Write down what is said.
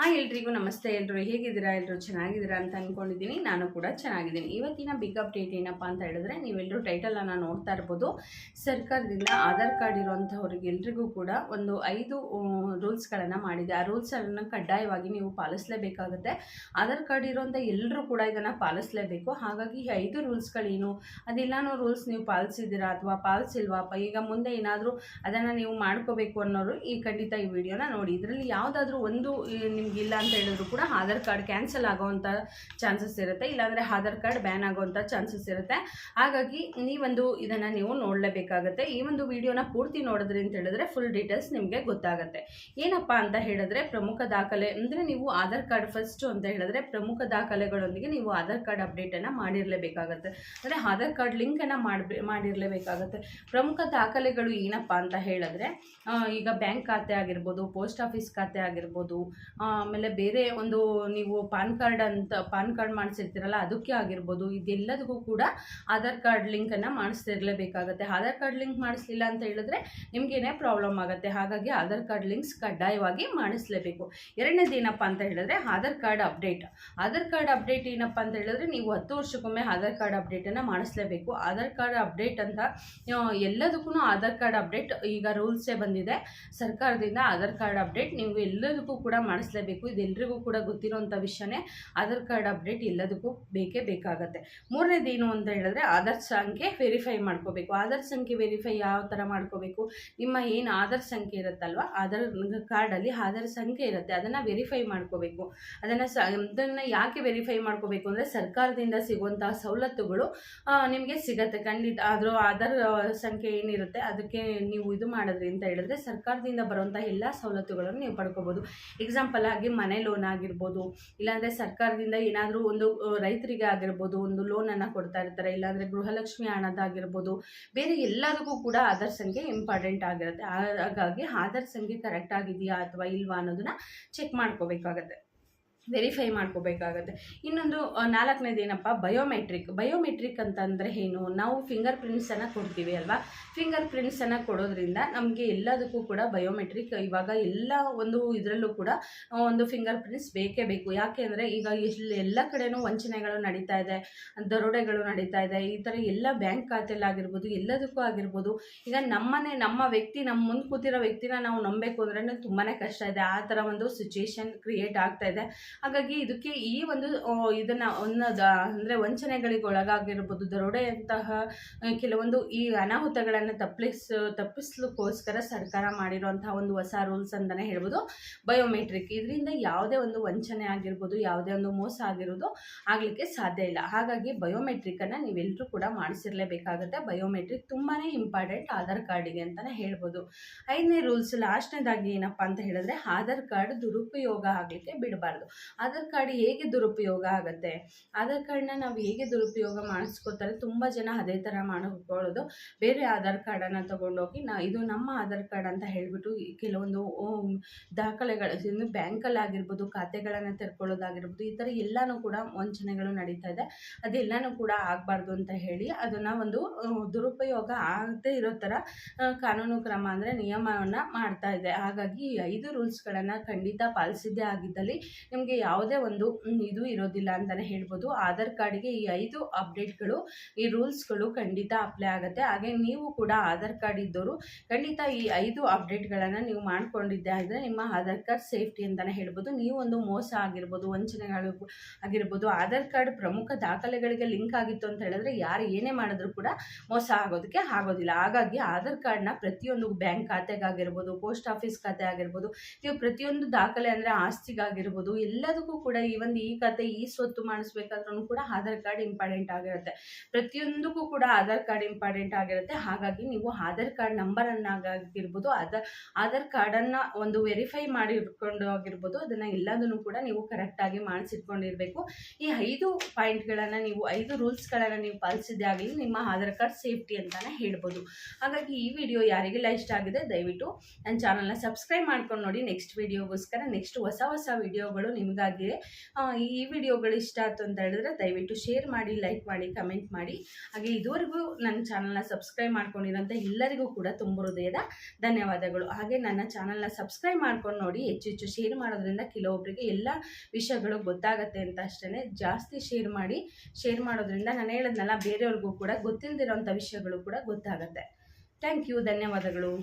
Hi ಎಲ್ರಿಗೂ ನಮಸ್ತೆ ಎಲ್ಲರೂ ಹೇಗಿದ್ದೀರಾ? ಎಲ್ಲರೂ ಚೆನ್ನಾಗಿದ್ದೀರಾ ಅಂತ ಅಂದ್ಕೊಂಡಿದ್ದೀನಿ ನಾನು ಕೂಡ ಚೆನ್ನಾಗಿದ್ದೀನಿ. ಇವತ್ತಿನ ಬಿಗ್ ಅಪ್ಡೇಟ್ ಏನಪ್ಪ ಅಂತ ಹೇಳಿದ್ರೆ ನೀವೆಲ್ಲರೂ ಟೈಟಲನ್ನು ನೋಡ್ತಾ ಇರ್ಬೋದು. ಸರ್ಕಾರದಿಂದ ಆಧಾರ್ ಕಾರ್ಡ್ ಇರುವಂಥವ್ರಿಗೆ ಎಲ್ರಿಗೂ ಕೂಡ ಒಂದು ಐದು ರೂಲ್ಸ್ಗಳನ್ನು ಮಾಡಿದೆ. ಆ ರೂಲ್ಸನ್ನು ಕಡ್ಡಾಯವಾಗಿ ನೀವು ಪಾಲಿಸಲೇಬೇಕಾಗುತ್ತೆ. ಆಧಾರ್ ಕಾರ್ಡ್ ಇರುವಂಥ ಎಲ್ಲರೂ ಕೂಡ ಇದನ್ನು ಪಾಲಿಸಲೇಬೇಕು. ಹಾಗಾಗಿ ಈ ಐದು ರೂಲ್ಸ್ಗಳೇನು ಅದೆಲ್ಲನೂ ರೂಲ್ಸ್ ನೀವು ಪಾಲಿಸಿದ್ದೀರಾ ಅಥವಾ ಪಾಲಿಸಿಲ್ವಾಪ ಈಗ ಮುಂದೆ ಏನಾದರೂ ಅದನ್ನು ನೀವು ಮಾಡ್ಕೋಬೇಕು ಅನ್ನೋರು ಈ ಖಂಡಿತ ಈ ವಿಡಿಯೋನ ನೋಡಿ. ಇದರಲ್ಲಿ ಯಾವುದಾದ್ರೂ ಒಂದು ನಿಮ್ಗೆ ಇಲ್ಲ ಅಂತ ಹೇಳಿದ್ರು ಕೂಡ ಆಧಾರ್ ಕಾರ್ಡ್ ಕ್ಯಾನ್ಸಲ್ ಆಗೋವಂಥ ಚಾನ್ಸಸ್ ಇರುತ್ತೆ, ಇಲ್ಲಾಂದರೆ ಆಧಾರ್ ಕಾರ್ಡ್ ಬ್ಯಾನ್ ಆಗೋವಂಥ ಚಾನ್ಸಸ್ ಇರುತ್ತೆ. ಹಾಗಾಗಿ ನೀವೊಂದು ಇದನ್ನು ನೀವು ನೋಡಲೇಬೇಕಾಗುತ್ತೆ. ಈ ಒಂದು ವಿಡಿಯೋನ ಪೂರ್ತಿ ನೋಡಿದ್ರಿ ಅಂತ ಹೇಳಿದ್ರೆ ಫುಲ್ ಡೀಟೇಲ್ಸ್ ನಿಮಗೆ ಗೊತ್ತಾಗುತ್ತೆ. ಏನಪ್ಪ ಅಂತ ಹೇಳಿದ್ರೆ ಪ್ರಮುಖ ದಾಖಲೆ ಅಂದರೆ ನೀವು ಆಧಾರ್ ಕಾರ್ಡ್ ಫಸ್ಟು ಅಂತ ಹೇಳಿದ್ರೆ ಪ್ರಮುಖ ದಾಖಲೆಗಳೊಂದಿಗೆ ನೀವು ಆಧಾರ್ ಕಾರ್ಡ್ ಅಪ್ಡೇಟನ್ನು ಮಾಡಿರಲೇಬೇಕಾಗತ್ತೆ. ಅಂದರೆ ಆಧಾರ್ ಕಾರ್ಡ್ ಲಿಂಕನ್ನು ಮಾಡಬೇ ಮಾಡಿರಲೇಬೇಕಾಗತ್ತೆ. ಪ್ರಮುಖ ದಾಖಲೆಗಳು ಏನಪ್ಪ ಅಂತ ಹೇಳಿದ್ರೆ ಈಗ ಬ್ಯಾಂಕ್ ಖಾತೆ ಆಗಿರ್ಬೋದು, ಪೋಸ್ಟ್ ಆಫೀಸ್ ಖಾತೆ ಆಗಿರ್ಬೋದು ಆಮೇಲೆ ಬೇರೆ ಒಂದು ನೀವು ಪಾನ್ ಕಾರ್ಡ್ ಅಂತ, ಪಾನ್ ಕಾರ್ಡ್ ಮಾಡಿಸಿರ್ತೀರಲ್ಲ, ಅದಕ್ಕೆ ಆಗಿರ್ಬೋದು. ಇದೆಲ್ಲದಕ್ಕೂ ಕೂಡ ಆಧಾರ್ ಕಾರ್ಡ್ ಲಿಂಕನ್ನು ಮಾಡಿಸ್ತಿರ್ಲೇಬೇಕಾಗತ್ತೆ. ಆಧಾರ್ ಕಾರ್ಡ್ ಲಿಂಕ್ ಮಾಡಿಸ್ಲಿಲ್ಲ ಅಂತ ಹೇಳಿದ್ರೆ ನಿಮಗೇನೇ ಪ್ರಾಬ್ಲಮ್ ಆಗುತ್ತೆ. ಹಾಗಾಗಿ ಆಧಾರ್ ಕಾರ್ಡ್ ಲಿಂಕ್ಸ್ ಕಡ್ಡಾಯವಾಗಿ ಮಾಡಿಸ್ಲೇಬೇಕು. ಎರಡನೇದು ಏನಪ್ಪ ಅಂತ ಹೇಳಿದ್ರೆ Aadhaar card update. Aadhaar card update ಏನಪ್ಪ ಅಂತ ಹೇಳಿದ್ರೆ ನೀವು ಹತ್ತು ವರ್ಷಕ್ಕೊಮ್ಮೆ ಆಧಾರ್ ಕಾರ್ಡ್ ಅಪ್ಡೇಟನ್ನು ಮಾಡಿಸ್ಲೇಬೇಕು. ಆಧಾರ್ ಕಾರ್ಡ್ ಅಪ್ಡೇಟ್ ಅಂತ ಎಲ್ಲದಕ್ಕೂ ಆಧಾರ್ ಕಾರ್ಡ್ ಅಪ್ಡೇಟ್ ಈಗ ರೂಲ್ಸೇ ಬಂದಿದೆ. ಸರ್ಕಾರದಿಂದ ಆಧಾರ್ ಕಾರ್ಡ್ ಅಪ್ಡೇಟ್ ನೀವು ಎಲ್ಲದಕ್ಕೂ ಕೂಡ ಮಾಡಿಸ್ಲೇಬೇಕು. ಇದೆಲ್ಲರಿಗೂ ಕೂಡ ಗೊತ್ತಿರೋಂಥ ವಿಷಯನೇ ಆಧಾರ್ ಕಾರ್ಡ್ ಅಪ್ಡೇಟ್ ಎಲ್ಲದಕ್ಕೂ ಬೇಕೇ ಬೇಕಾಗತ್ತೆ. ಮೂರನೇದು ಏನು ಅಂತ ಹೇಳಿದ್ರೆ ಆಧಾರ್ ಸಂಖ್ಯೆ ವೆರಿಫೈ ಮಾಡ್ಕೋಬೇಕು. ಆಧಾರ್ ಸಂಖ್ಯೆ ವೆರಿಫೈ ಯಾವ ಥರ ಮಾಡ್ಕೋಬೇಕು? ನಿಮ್ಮ ಏನು ಆಧಾರ್ ಸಂಖ್ಯೆ ಇರುತ್ತಲ್ವ? ಆಧಾರ್ ಕಾರ್ಡಲ್ಲಿ ಆಧಾರ್ ಸಂಖ್ಯೆ ಇರುತ್ತೆ. ಅದನ್ನು ವೆರಿಫೈ ಮಾಡ್ಕೋಬೇಕು. ಅದನ್ನು ಸ, ಅದನ್ನು ಯಾಕೆ ವೆರಿಫೈ ಮಾಡ್ಕೋಬೇಕು ಅಂದರೆ ಸರ್ಕಾರದಿಂದ ಸಿಗುವಂತಹ ಸವಲತ್ತುಗಳು ನಿಮಗೆ ಸಿಗತ್ತೆ. ಖಂಡಿತ ಆದರೂ ಆಧಾರ್ ಸಂಖ್ಯೆ ಏನಿರುತ್ತೆ ಅದಕ್ಕೆ ನೀವು ಇದು ಮಾಡಿದ್ರಿ ಅಂತ ಹೇಳಿದ್ರೆ ಸರ್ಕಾರದಿಂದ ಬರುವಂಥ ಎಲ್ಲ ಸವಲತ್ತುಗಳನ್ನು ನೀವು ಪಡ್ಕೋಬೋದು. ಎಕ್ಸಾಂಪಲ್ ಆಗಿ ಮನೆ ಲೋನ್ ಆಗಿರ್ಬೋದು, ಇಲ್ಲಾಂದರೆ ಸರ್ಕಾರದಿಂದ ಏನಾದರೂ ಒಂದು ರೈತರಿಗೆ ಆಗಿರ್ಬೋದು, ಒಂದು ಲೋನನ್ನು ಕೊಡ್ತಾ ಇರ್ತಾರೆ, ಇಲ್ಲಾಂದರೆ ಗೃಹಲಕ್ಷ್ಮಿ ಹಣದಾಗಿರ್ಬೋದು ಬೇರೆ ಎಲ್ಲದಕ್ಕೂ ಕೂಡ ಆಧಾರ್ ಸಂಖ್ಯೆ ಇಂಪಾರ್ಟೆಂಟ್ ಆಗಿರುತ್ತೆ. ಹಾಗಾಗಿ ಆಧಾರ್ ಸಂಖ್ಯೆ ಕರೆಕ್ಟ್ ಆಗಿದೆಯಾ ಅಥವಾ ಇಲ್ವಾ ಅನ್ನೋದನ್ನ ಚೆಕ್ ಮಾಡ್ಕೋಬೇಕಾಗತ್ತೆ. ವೆರಿಫೈ ಮಾಡ್ಕೋಬೇಕಾಗತ್ತೆ. ಇನ್ನೊಂದು ನಾಲ್ಕನೇದು ಏನಪ್ಪ? ಬಯೋಮೆಟ್ರಿಕ್ ಬಯೋಮೆಟ್ರಿಕ್ ಅಂತಂದರೆ ಏನು? ನಾವು ಫಿಂಗರ್ ಪ್ರಿಂಟ್ಸನ್ನು ಕೊಡ್ತೀವಿ ಅಲ್ವಾ? ಫಿಂಗರ್ ಪ್ರಿಂಟ್ಸನ್ನು ಕೊಡೋದ್ರಿಂದ ನಮಗೆ ಎಲ್ಲದಕ್ಕೂ ಕೂಡ ಬಯೋಮೆಟ್ರಿಕ್ ಇವಾಗ ಎಲ್ಲ ಒಂದು ಇದರಲ್ಲೂ ಕೂಡ ಒಂದು ಫಿಂಗರ್ ಪ್ರಿಂಟ್ಸ್ ಬೇಕೇ ಬೇಕು. ಯಾಕೆ ಅಂದರೆ ಈಗ ಎಲ್ಲ ಕಡೆಯೂ ವಂಚನೆಗಳು ನಡೀತಾ ಇದೆ. ದರೋಡೆಗಳು ನಡೀತಾ ಇದೆ. ಈ ಥರ ಎಲ್ಲ ಬ್ಯಾಂಕ್ ಖಾತೆಯಲ್ಲಾಗಿರ್ಬೋದು ಎಲ್ಲದಕ್ಕೂ ಆಗಿರ್ಬೋದು. ಈಗ ನಮ್ಮನೆ, ನಮ್ಮ ವ್ಯಕ್ತಿ, ನಮ್ಮ ಮುಂದೆ ಕೂತಿರೋ ವ್ಯಕ್ತಿನ ನಾವು ನಂಬಬೇಕು ಅಂದ್ರೆ ತುಂಬಾ ಕಷ್ಟ ಇದೆ. ಆ ಥರ ಒಂದು ಸಿಚುಯೇಷನ್ ಕ್ರಿಯೇಟ್ ಆಗ್ತಾ ಇದೆ. ಹಾಗಾಗಿ ಇದಕ್ಕೆ ಈ ಒಂದು ಇದನ್ನ ಅನ್ನೋದ, ಅಂದರೆ ವಂಚನೆಗಳಿಗೆ ಒಳಗಾಗಿರ್ಬೋದು ದರೋಡೆಯಂತಹ ಕೆಲವೊಂದು ಈ ಅನಾಹುತಗಳನ್ನು ತಪ್ಪಿಸ್ ತಪ್ಪಿಸ್ಲಿಕ್ಕೋಸ್ಕರ ಸರ್ಕಾರ ಮಾಡಿರುವಂತಹ ಒಂದು ಹೊಸ ರೂಲ್ಸ್ ಅಂತಲೇ ಹೇಳ್ಬೋದು. ಬಯೋಮೆಟ್ರಿಕ್, ಇದರಿಂದ ಯಾವುದೇ ಒಂದು ವಂಚನೆ ಆಗಿರ್ಬೋದು, ಯಾವುದೇ ಒಂದು ಮೋಸ ಆಗಿರೋದು ಆಗಲಿಕ್ಕೆ ಸಾಧ್ಯ ಇಲ್ಲ. ಹಾಗಾಗಿ ಬಯೋಮೆಟ್ರಿಕನ್ನು ನೀವೆಲ್ಲರೂ ಕೂಡ ಮಾಡಿಸಿರ್ಲೇಬೇಕಾಗತ್ತೆ. ಬಯೋಮೆಟ್ರಿಕ್ ತುಂಬಾ ಇಂಪಾರ್ಟೆಂಟ್ ಆಧಾರ್ ಕಾರ್ಡಿಗೆ ಅಂತಲೇ ಹೇಳ್ಬೋದು. ಐದನೇ ರೂಲ್ಸ್, ಲಾಸ್ಟ್ನೇದಾಗಿ ಏನಪ್ಪ ಅಂತ ಹೇಳಿದ್ರೆ, ಆಧಾರ್ ಕಾರ್ಡ್ ದುರುಪಯೋಗ ಆಗಲಿಕ್ಕೆ ಬಿಡಬಾರ್ದು. ಆಧಾರ್ ಕಾರ್ಡ್ ಹೇಗೆ ದುರುಪಯೋಗ ಆಗುತ್ತೆ? ಆಧಾರ್ ಕಾರ್ಡ್ನ ನಾವು ಹೇಗೆ ದುರುಪಯೋಗ ಮಾಡಿಸ್ಕೋತಾರೆ? ತುಂಬ ಜನ ಅದೇ ಥರ ಮಾಡ್ಕೊಳ್ಳೋದು. ಬೇರೆ ಆಧಾರ್ ಕಾರ್ಡನ್ನು ತೊಗೊಂಡೋಗಿ ನಾ ಇದು ನಮ್ಮ ಆಧಾರ್ ಕಾರ್ಡ್ ಅಂತ ಹೇಳಿಬಿಟ್ಟು ಕೆಲವೊಂದು ದಾಖಲೆಗಳು ಬ್ಯಾಂಕಲ್ಲಿ ಆಗಿರ್ಬೋದು, ಖಾತೆಗಳನ್ನು ತೆರ್ಕೊಳ್ಳೋದಾಗಿರ್ಬೋದು, ಈ ಥರ ಎಲ್ಲನೂ ಕೂಡ ವಂಚನೆಗಳು ನಡೀತಾ ಇದೆ. ಅದೆಲ್ಲನೂ ಕೂಡ ಆಗಬಾರ್ದು ಅಂತ ಹೇಳಿ ಅದನ್ನು ಒಂದು ದುರುಪಯೋಗ ಆಗದೇ ಇರೋ ಥರ ಕಾನೂನು ಕ್ರಮ ಅಂದರೆ ನಿಯಮವನ್ನು ಮಾಡ್ತಾ ಇದೆ. ಹಾಗಾಗಿ ಈ ಐದು ರೂಲ್ಸ್ಗಳನ್ನು ಖಂಡಿತ ಪಾಲಿಸಿದ್ದೇ ಆಗಿದ್ದಲ್ಲಿ ನಿಮಗೆ ಯಾವುದೇ ಒಂದು ಇದು ಇರೋದಿಲ್ಲ ಅಂತಲೇ ಹೇಳ್ಬೋದು. ಆಧಾರ್ ಕಾರ್ಡ್ಗೆ ಈ ಐದು ಅಪ್ಡೇಟ್ಗಳು, ಈ ರೂಲ್ಸ್ಗಳು ಖಂಡಿತ ಅಪ್ಲೈ ಆಗುತ್ತೆ. ಹಾಗೆ ನೀವು ಕೂಡ ಆಧಾರ್ ಕಾರ್ಡ್ ಇದ್ದವರು ಖಂಡಿತ ಈ ಐದು ಅಪ್ಡೇಟ್ಗಳನ್ನು ನೀವು ಮಾಡ್ಕೊಂಡಿದ್ದೆ ಆದರೆ ನಿಮ್ಮ ಆಧಾರ್ ಕಾರ್ಡ್ ಸೇಫ್ಟಿ ಅಂತಲೇ ಹೇಳ್ಬೋದು. ನೀವು ಒಂದು ಮೋಸ ಆಗಿರ್ಬೋದು ವಂಚನೆಗಳು ಆಗಿರ್ಬೋದು, ಆಧಾರ್ ಕಾರ್ಡ್ ಪ್ರಮುಖ ದಾಖಲೆಗಳಿಗೆ ಲಿಂಕ್ ಆಗಿತ್ತು ಅಂತ ಹೇಳಿದ್ರೆ ಯಾರು ಏನೇ ಮಾಡಿದ್ರು ಕೂಡ ಮೋಸ ಆಗೋದಕ್ಕೆ ಆಗೋದಿಲ್ಲ. ಹಾಗಾಗಿ ಆಧಾರ್ ಕಾರ್ಡ್ನ ಪ್ರತಿಯೊಂದು ಬ್ಯಾಂಕ್ ಖಾತೆಗಾಗಿರ್ಬೋದು, ಪೋಸ್ಟ್ ಆಫೀಸ್ ಖಾತೆ ಆಗಿರ್ಬೋದು ನೀವು ಪ್ರತಿಯೊಂದು ದಾಖಲೆ ಅಂದರೆ ಆಸ್ತಿಗಾಗಿರ್ಬೋದು ಎಲ್ಲದಕ್ಕೂ ಕೂಡ ಈ ಒಂದು ಈ ಖಾತೆ ಈ ಸ್ವತ್ತು ಮಾಡಿಸ್ಬೇಕಾದ್ರೂ ಕೂಡ ಆಧಾರ್ ಕಾರ್ಡ್ ಇಂಪಾರ್ಟೆಂಟ್ ಆಗಿರುತ್ತೆ. ಪ್ರತಿಯೊಂದಕ್ಕೂ ಕೂಡ ಆಧಾರ್ ಕಾರ್ಡ್ ಇಂಪಾರ್ಟೆಂಟ್ ಆಗಿರುತ್ತೆ. ಹಾಗಾಗಿ ನೀವು ಆಧಾರ್ ಕಾರ್ಡ್ ನಂಬರನ್ನಾಗಿರ್ಬೋದು ಆಧಾರ್ ಆಧಾರ್ ಕಾರ್ಡನ್ನು ಒಂದು ವೆರಿಫೈ ಮಾಡಿಟ್ಕೊಂಡು ಆಗಿರ್ಬೋದು, ಅದನ್ನು ಎಲ್ಲದನ್ನು ಕೂಡ ನೀವು ಕರೆಕ್ಟಾಗಿ ಮಾಡಿಸಿಟ್ಕೊಂಡಿರಬೇಕು. ಈ ಐದು ಪಾಯಿಂಟ್ಗಳನ್ನು ನೀವು, ಐದು ರೂಲ್ಸ್ಗಳನ್ನು ನೀವು ಪಾಲಿಸಿದ್ದೇ ಆಗಲಿ ನಿಮ್ಮ ಆಧಾರ್ ಕಾರ್ಡ್ ಸೇಫ್ಟಿ ಅಂತಲೇ ಹೇಳ್ಬೋದು. ಹಾಗಾಗಿ ಈ ವಿಡಿಯೋ ಯಾರಿಗೆಲ್ಲ ಇಷ್ಟ ಆಗಿದೆ, ದಯವಿಟ್ಟು ನನ್ನ ಚಾನಲ್ನ ಸಬ್ಸ್ಕ್ರೈಬ್ ಮಾಡ್ಕೊಂಡು ನೋಡಿ. ನೆಕ್ಸ್ಟ್ ವಿಡಿಯೋಗೋಸ್ಕರ ನೆಕ್ಸ್ಟ್ ಹೊಸ ಹೊಸ ವಿಡಿಯೋಗಳು ನಿಮಗೆ ನಿಮಗಾಗೆ ಈ ವಿಡಿಯೋಗಳು ಇಷ್ಟ ಆಯ್ತು ಅಂತ ಹೇಳಿದ್ರೆ ದಯವಿಟ್ಟು ಶೇರ್ ಮಾಡಿ, ಲೈಕ್ ಮಾಡಿ, ಕಮೆಂಟ್ ಮಾಡಿ. ಹಾಗೆ ಇದುವರೆಗೂ ನನ್ನ ಚಾನಲ್ನ ಸಬ್ಸ್ಕ್ರೈಬ್ ಮಾಡ್ಕೊಂಡಿರೋಂಥ ಎಲ್ಲರಿಗೂ ಕೂಡ ತುಂಬ ಹೃದಯದ ಧನ್ಯವಾದಗಳು. ಹಾಗೆ ನನ್ನ ಚಾನಲ್ನ ಸಬ್ಸ್ಕ್ರೈಬ್ ಮಾಡ್ಕೊಂಡು ನೋಡಿ, ಹೆಚ್ಚು ಹೆಚ್ಚು ಶೇರ್ ಮಾಡೋದ್ರಿಂದ ಕೆಲವೊಬ್ಬರಿಗೆ ಎಲ್ಲ ವಿಷಯಗಳು ಗೊತ್ತಾಗತ್ತೆ ಅಂತ ಅಷ್ಟೇ ಜಾಸ್ತಿ ಶೇರ್ ಮಾಡಿ, ಶೇರ್ ಮಾಡೋದ್ರಿಂದ ನಾನು ಹೇಳೋದ್ನಲ್ಲ, ಬೇರೆಯವ್ರಿಗೂ ಕೂಡ ಗೊತ್ತಿಲ್ಲದಿರೋಂಥ ವಿಷಯಗಳು ಕೂಡ ಗೊತ್ತಾಗತ್ತೆ. ಥ್ಯಾಂಕ್ ಯು, ಧನ್ಯವಾದಗಳು.